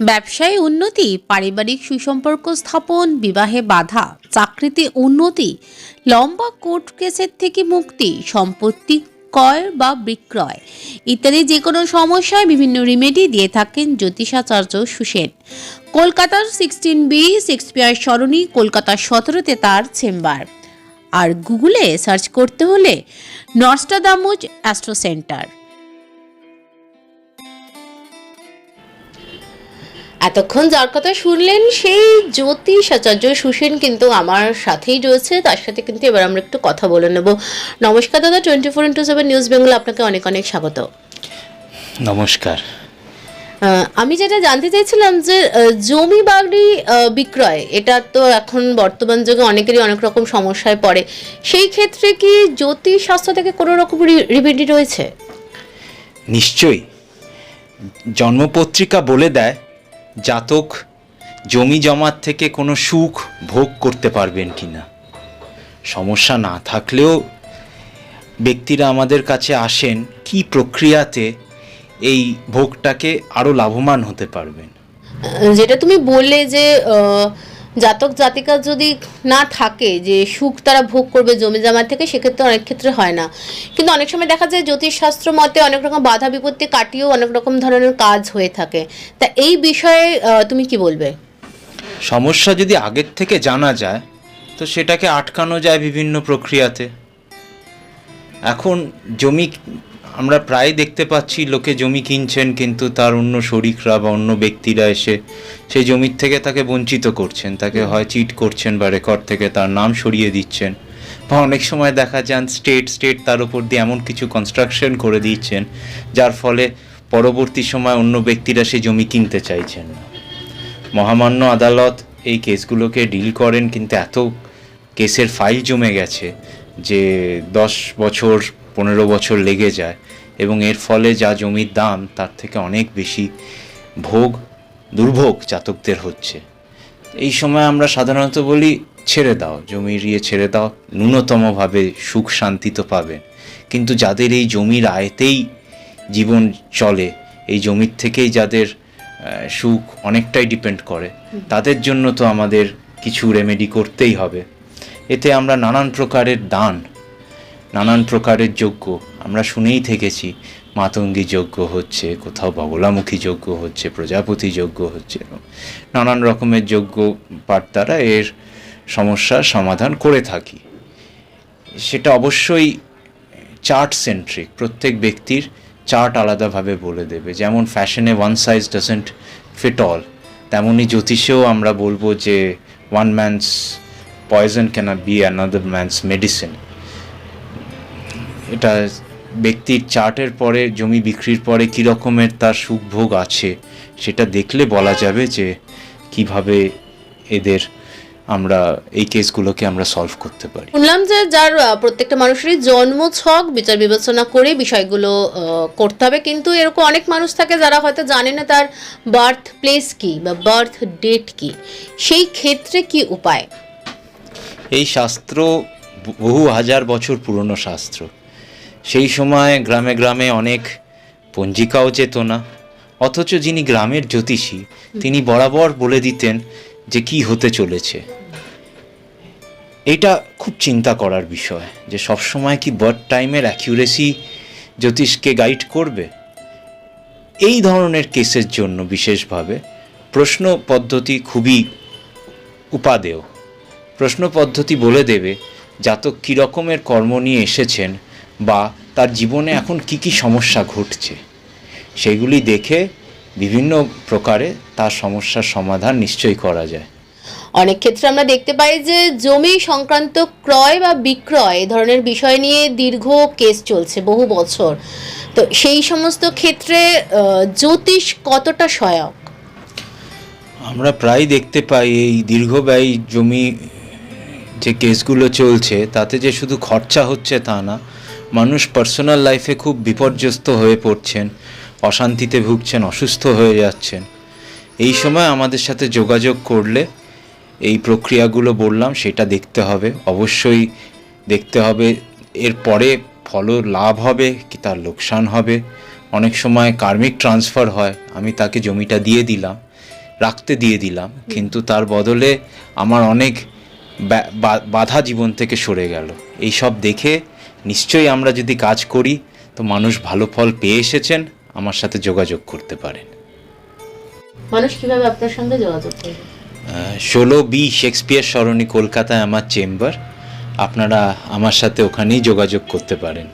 ব্যবসায় উন্নতি, পারিবারিক সুসম্পর্ক স্থাপন, বিবাহে বাধা, চাকরিতে উন্নতি, লম্বা কোর্ট কেসের থেকে মুক্তি, সম্পত্তি ক্রয় বা বিক্রয় ইত্যাদি যে কোনো সমস্যায় বিভিন্ন রিমেডি দিয়ে থাকেন জ্যোতিষাচার্য সুসেন। কলকাতার সিক্সটিন বি সিক্স পিয়ার সরণি কলকাতা সতেরোতে তার চেম্বার। আর গুগলে সার্চ করতে হলে নস্টাদামুজ অ্যাস্ট্রো সেন্টার এতক্ষণ যার কথা শুনলেন সেই জ্যোতিষ আচার্য সুসেন কিন্তু আমার সাথেই রয়েছে। তার সাথে কিন্তু এবার আমরা একটু কথা বলে নেব। নমস্কার দাদা twenty four into seven news Bengal আপনাকে অনেক অনেক স্বাগত। নমস্কার। আমি যেটা জানতে চাইছিলাম যে জমি বাড়ি বিক্রয় এটা তো এখন বর্তমান যুগে অনেকেরই অনেক রকম সমস্যায় পড়ে। সেই ক্ষেত্রে কি জ্যোতিষ শাস্ত্র থেকে কোনো রকম রিমেডি রয়েছে? নিশ্চয়ই। জন্মপত্রিকা বলে দেয় জাতক জমি জমার থেকে কোনো সুখ ভোগ করতে পারবেন কি না? সমস্যা না থাকলেও ব্যক্তিরা আমাদের কাছে আসেন কি প্রক্রিয়াতে এই ভোগটাকে আরও লাভবান হতে পারবেন? যেটা তুমি বললে যে আহ, জাতক জাতিকা যদি না থাকে যে সুখ তারা ভোগ করবে জমি জমা থেকে, সেক্ষেত্রে অনেক ক্ষেত্রে হয় না। কিন্তু অনেক সময় দেখা যায় জ্যোতিষশাস্ত্র মতে অনেক রকম বাধা বিপত্তি কাটিয়েও অনেক রকম ধরনের কাজ হয়ে থাকে। তা এই বিষয়ে তুমি কি বলবে? সমস্যা যদি আগের থেকে জানা যায়, তো সেটাকে আটকানো যায় বিভিন্ন প্রক্রিয়াতে। এখন জমি আমরা প্রায় দেখতে পাচ্ছি লোকে জমি কিনছেন কিন্তু তার অন্য শরিকরা বা অন্য ব্যক্তিরা এসে সেই জমির থেকে তাকে বঞ্চিত করছেন তাকে হয় চিট করছেন বা রেকর্ড থেকে তার নাম সরিয়ে দিচ্ছেন। বা অনেক সময় দেখা যান স্টেট স্টেট তার উপর দিয়ে এমন কিছু কনস্ট্রাকশন করে দিচ্ছেন যার ফলে পরবর্তী সময় অন্য ব্যক্তিরা সেই জমি কিনতে চাইছেন না। মহামান্য আদালত এই কেসগুলোকে ডিল করেন কিন্তু এত কেসের ফাইল জমে গেছে যে দশ বছর পনেরো বছর লেগে যায়। এবং এর ফলে যা জমির দাম, তার থেকে অনেক বেশি ভোগ, দুর্ভোগ জাতকদের হচ্ছে। এই সময় আমরা সাধারণত বলি, ছেড়ে দাও জমির ইয়ে ছেড়ে দাও, ন্যূনতমভাবে সুখ শান্তি তো পাবেন কিন্তু যাদের এই জমির আয়তেই জীবন চলে, এই জমির থেকেই যাদের সুখ অনেকটাই ডিপেন্ড করে, তাদের জন্য তো আমাদের কিছু রেমেডি করতেই হবে। এতে আমরা নানান প্রকারের দান নানান প্রকারের যজ্ঞ। আমরা শুনেই থেকেছি, মাতঙ্গী যজ্ঞ হচ্ছে, কোথাও বগলামুখী যজ্ঞ হচ্ছে, প্রজাপতি যজ্ঞ হচ্ছে নানান রকমের যজ্ঞ। দ্বারা এর সমস্যার সমাধান করে থাকি। সেটা অবশ্যই চার্ট সেন্ট্রিক, প্রত্যেক ব্যক্তির চার্ট আলাদাভাবে বলে দেবে। যেমন ফ্যাশনে one size doesn't fit all তেমনই জ্যোতিষেও আমরা বলব যে, one man's poison can be another man's medicine. এটা ব্যক্তির চার্টের পরে জমি বিক্রির পরে কী রকমের তার সুখভোগ আছে সেটা দেখলে বলা যাবে যে কীভাবে এদের আমরা এই কেসগুলোকে আমরা সলভ করতে পারি। শুনলাম যে যার প্রত্যেকটা মানুষেরই জন্ম ছক বিচার বিবেচনা করে বিষয়গুলো করতে হবে। কিন্তু এরকম অনেক মানুষ থাকে যারা হয়তো জানে না তার বার্থ প্লেস কি বা বার্থ ডেট কি। সেই ক্ষেত্রে কি উপায়? এই শাস্ত্র বহু হাজার বছর পুরনো শাস্ত্র। সেই সময় গ্রামে গ্রামে অনেক পঞ্জিকাও যেত না অথচ যিনি গ্রামের জ্যোতিষী, তিনি বরাবর বলে দিতেন যে কি হতে চলেছে। এটা খুব চিন্তা করার বিষয় যে সবসময় কি বার্থ টাইমের অ্যাকিউরেসি জ্যোতিষকে গাইড করবে? এই ধরনের কেসের জন্য বিশেষভাবে প্রশ্ন পদ্ধতি খুবই উপাদেয়। প্রশ্ন পদ্ধতি বলে দেবে, জাতক কী রকমের কর্ম নিয়ে এসেছেন বা তার জীবনে এখন কি কি সমস্যা ঘটছে সেগুলি দেখে বিভিন্ন প্রকারে তার সমস্যার সমাধান নিশ্চয়ই করা যায়। অনেক ক্ষেত্রে আমরা দেখতে পাই যে জমি সংক্রান্ত ক্রয় বা বিক্রয় এ ধরনের বিষয় নিয়ে দীর্ঘ কেস চলছে বহু বছর। তো সেই সমস্ত ক্ষেত্রে জ্যোতিষ কতটা সহায়ক? আমরা প্রায় দেখতে পাই এই দীর্ঘব্যয়ী জমি যে কেসগুলো চলছে তাতে যে শুধু খরচা হচ্ছে তা না মানুষ পার্সোনাল লাইফে খুব বিপর্যস্ত হয়ে পড়ছেন অশান্তিতে ভুগছেন অসুস্থ হয়ে যাচ্ছেন। এই সময় আমাদের সাথে যোগাযোগ করলে এই প্রক্রিয়াগুলো বললাম সেটা দেখতে হবে। অবশ্যই দেখতে হবে এর পরে ফল লাভ হবে কি তার লোকসান হবে। অনেক সময় কার্মিক ট্রান্সফার হয় আমি তাকে জমিটা দিয়ে দিলাম রাখতে দিয়ে দিলাম কিন্তু তার বদলে আমার অনেক বাধা জীবন থেকে সরে গেল। এই সব দেখে নিশ্চয়ই আমরা যদি কাজ করি তো মানুষ ভালো ফল পেয়ে এসেছেন আমার সাথে যোগাযোগ করতে পারেন। মানুষ কীভাবে আপনার সঙ্গে যোগাযোগ করবে? ষোলো বি শেক্সপিয়ার সরণি কলকাতায় আমার চেম্বার। আপনারা আমার সাথে ওখানেই যোগাযোগ করতে পারেন।